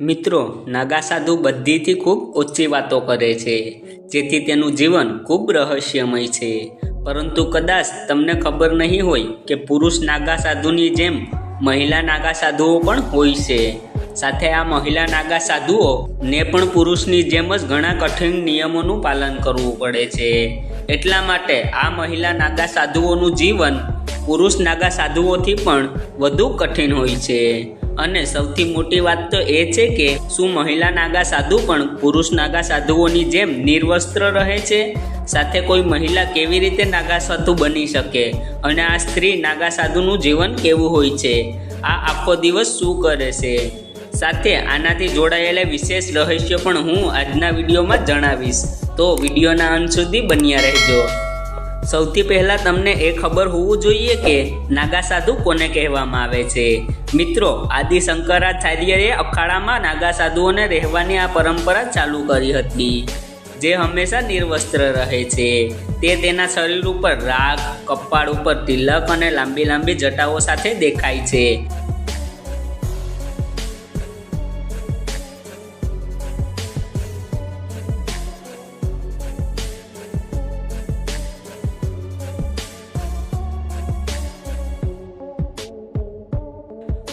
મિત્રો નાગા સાધુ બધીથી ખૂબ ઓછી વાતો કરે છે. જેથી તેનું જીવન ખૂબ રહસ્યમય છે. પરંતુ કદાચ તમને ખબર નહીં હોય કે પુરુષ નાગા સાધુની જેમ મહિલા નાગા સાધુઓ પણ હોય છે. સાથે આ મહિલા નાગા સાધુઓ ને પણ પુરુષની જેમ જ ઘણા કઠિન નિયમોનું પાલન કરવું પડે છે. એટલા માટે આ મહિલા નાગા સાધુઓનું જીવન પુરુષ નાગા સાધુઓથી પણ વધુ કઠિન હોય છે. અને સૌથી મોટી વાત તો એ છે કે શું મહિલા નાગા સાધુ પણ પુરુષ નાગા સાધુઓની જેમ નિર્વસ્ત્ર રહે છે? સાથે કોઈ મહિલા કેવી રીતે નાગા સાધુ બની શકે? અને આ સ્ત્રી નાગા સાધુનું જીવન કેવું હોય છે? આ આખો દિવસ શું કરે છે? સાથે આનાથી જોડાયેલા વિશેષ રહસ્યો પણ હું આજના વિડીયોમાં જણાવીશ. તો વિડીયોના અંત સુધી બન્યા રહેજો. સૌથી પહેલા તમને એ ખબર હોવું જોઈએ કે નાગા સાધુ કોને કહેવામાં આવે છે? મિત્રો, આદિ શંકરાચાર્યએ અખાડામાં નાગા સાધુઓને રહેવાની આ પરંપરા ચાલુ કરી હતી, જે હંમેશા નિર્વસ્ત્ર રહે છે. તે તેના શરીર ઉપર રાગ કપાળ ઉપર તિલક અને લાંબી લાંબી જટાઓ સાથે દેખાય છે.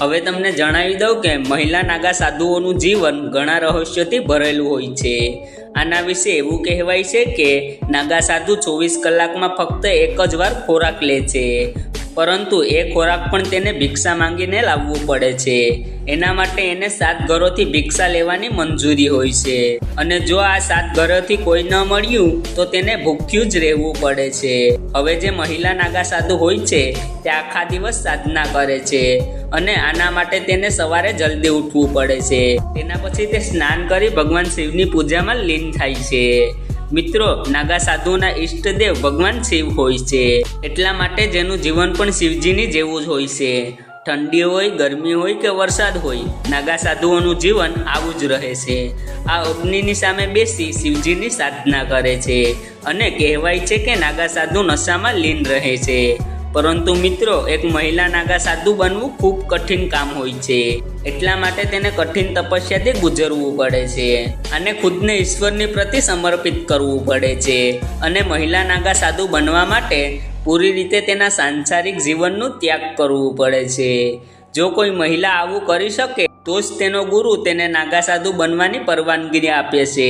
હવે તમને જણાવી દઉં કે મહિલા નાગા સાધુઓનું જીવન ઘણા રહસ્યોથી ભરેલું હોય છે. આના વિશે એવું કહેવાય છે કે નાગા સાધુ ચોવીસ કલાકમાં ફક્ત એક જ વાર ખોરાક લે છે. પરંતુ એ ખોરાક પણ તેને ભિક્ષા માંગીને લાવવું પડે છે. એના માટે એને સાત ઘરોથી ભિક્ષા લેવાની મંજૂરી હોય છે. અને જો આ સાત ઘરોથી કોઈ ન મળ્યું, તો તેને ભૂખ્યું જ રહેવું પડે છે. હવે જે મહિલા નાગા સાધુ હોય છે, તે આખા દિવસ સાધના કરે છે. અને આના માટે તેને સવારે જલ્દી ઉઠવું પડે છે. તેના પછી તે સ્નાન કરી ભગવાન શિવની પૂજામાં લીન થાય છે. મિત્રો નાગા સાધુના ઈષ્ટદેવ ભગવાન શિવ હોય છે. એટલા માટે જેનું જીવન પણ શિવજીની જેવું જ હોય છે. ઠંડી હોય, ગરમી હોય કે વરસાદ હોય નાગા સાધુઓનું જીવન આવું જ રહે છે. આ અગ્નિની સામે બેસી શિવજીની સાધના કરે છે અને કહેવાય છે કે નાગા સાધુ નશામાં લીન રહે છે. પરંતુ મિત્રો, એક મહિલા નાગા સાધુ બનવું ખૂબ કઠિન કામ હોય છે. એટલા માટે તેને કઠિન તપસ્યાથી ગુજરવું પડે છે અને ખુદને ઈશ્વરની પ્રતિ સમર્પિત કરવું પડે છે. અને મહિલા નાગા સાધુ બનવા માટે પૂરી રીતે તેના સાંસારિક જીવનનું ત્યાગ કરવું પડે છે. જો કોઈ મહિલા આવું કરી શકે, તો જ તેનો ગુરુ તેને નાગા સાધુ બનવાની પરવાનગી આપે છે.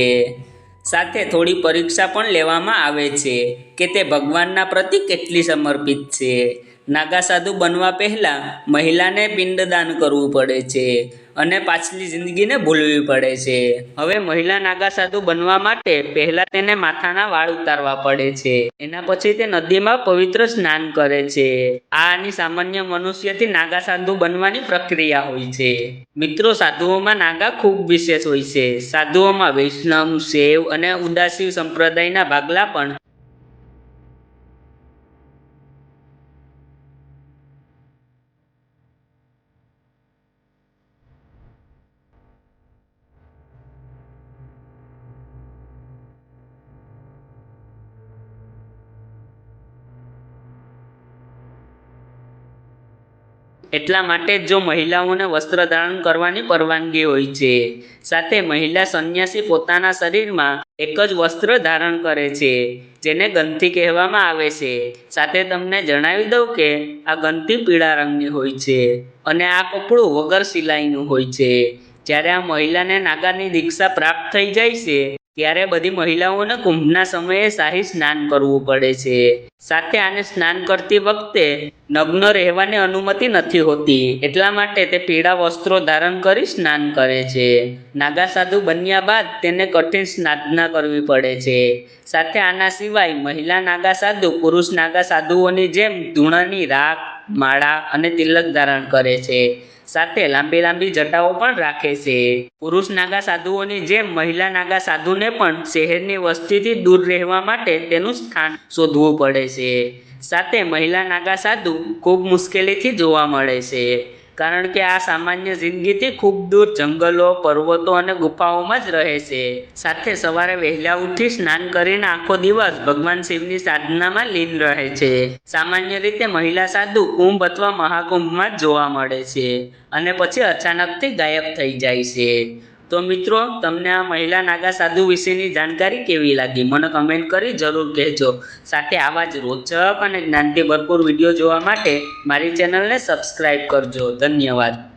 સાથે થોડી પરીક્ષા પણ લેવામાં આવે છે કે તે ભગવાનના પ્રતિ કેટલી સમર્પિત છે? નાગા સાધુ બનવા પહેલાં મહિલાને પિંડદાન કરવું પડે છે અને પાછલી જિંદગીને ભૂલવી પડે છે. હવે મહિલા નાગા સાધુ બનવા માટે પહેલાં તેને માથાના વાળ ઉતારવા પડે છે. એના પછી તે નદીમાં પવિત્ર સ્નાન કરે છે. આ આની સામાન્ય મનુષ્યથી નાગા સાધુ બનવાની પ્રક્રિયા હોય છે. મિત્રો, સાધુઓમાં નાગા ખૂબ વિશેષ હોય છે. સાધુઓમાં વૈષ્ણવ, શૈવ અને ઉદાસી સંપ્રદાયના ભાગલા પણ એટલા માટે જ મહિલાઓને વસ્ત્ર ધારણ કરવાની પરવાનગી હોય છે. સાથે મહિલા સંન્યાસી પોતાના શરીરમાં એક જ વસ્ત્ર ધારણ કરે છે, જેને ગંથી કહેવામાં આવે છે. સાથે તમને જણાવી દઉં કે આ ગંથી પીળા રંગની હોય છે અને આ કપડું વગર સિલાઈનું હોય છે. જ્યારે આ મહિલાને નાગાની દીક્ષા પ્રાપ્ત થઈ જાય છે ત્યારે બધી મહિલાઓને કુંભના સમયે શાહી સ્નાન કરવું પડે છે. સાથે આને સ્નાન કરતી વખતે નગ્ન રહેવાની અનુમતિ નથી હોતી. એટલા માટે તે પીળા વસ્ત્રો ધારણ કરી સ્નાન કરે છે. નાગા સાધુ બન્યા બાદ તેને કઠિન સ્નાધના કરવી પડે છે. સાથે આના સિવાય મહિલા નાગા સાધુ પુરુષ નાગા સાધુઓની જેમ ધૂણાની રાખ માળા અને તિલક ધારણ કરે છે. સાથે લાંબી લાંબી જટાઓ પણ રાખે છે. પુરુષ નાગા સાધુઓની જેમ મહિલા નાગા સાધુને પણ શહેરની વસ્તીથી દૂર રહેવા માટે તેનું સ્થાન શોધવું પડે છે. સાથે મહિલા નાગા સાધુ ખૂબ મુશ્કેલીથી જોવા મળે છે. કારણ કે આ સામાન્ય જિંદગીથી ખૂબ દૂર જંગલો, પર્વતો અને ગુફાઓમાં જ રહે છે. સાથે સવારે વહેલા ઉઠી સ્નાન કરીને આખો દિવસ ભગવાન શિવની સાધનામાં લીન રહે છે. સામાન્ય રીતે મહિલા સાધુ કુંભ અથવા મહાકુંભમાં જ જોવા મળે છે અને પછી અચાનકથી ગાયબ થઈ જાય છે. તો મિત્રો, તમને આ મહિલા નાગા સાધુ વિશેની જાણકારી કેવી લાગી? મને કમેન્ટ કરી જરૂર કહેજો. સાથે આવા જ રોચક અને જ્ઞાનથી ભરપૂર વીડિયો જોવા માટે મારી ચેનલને સબસ્ક્રાઈબ કરજો. ધન્યવાદ.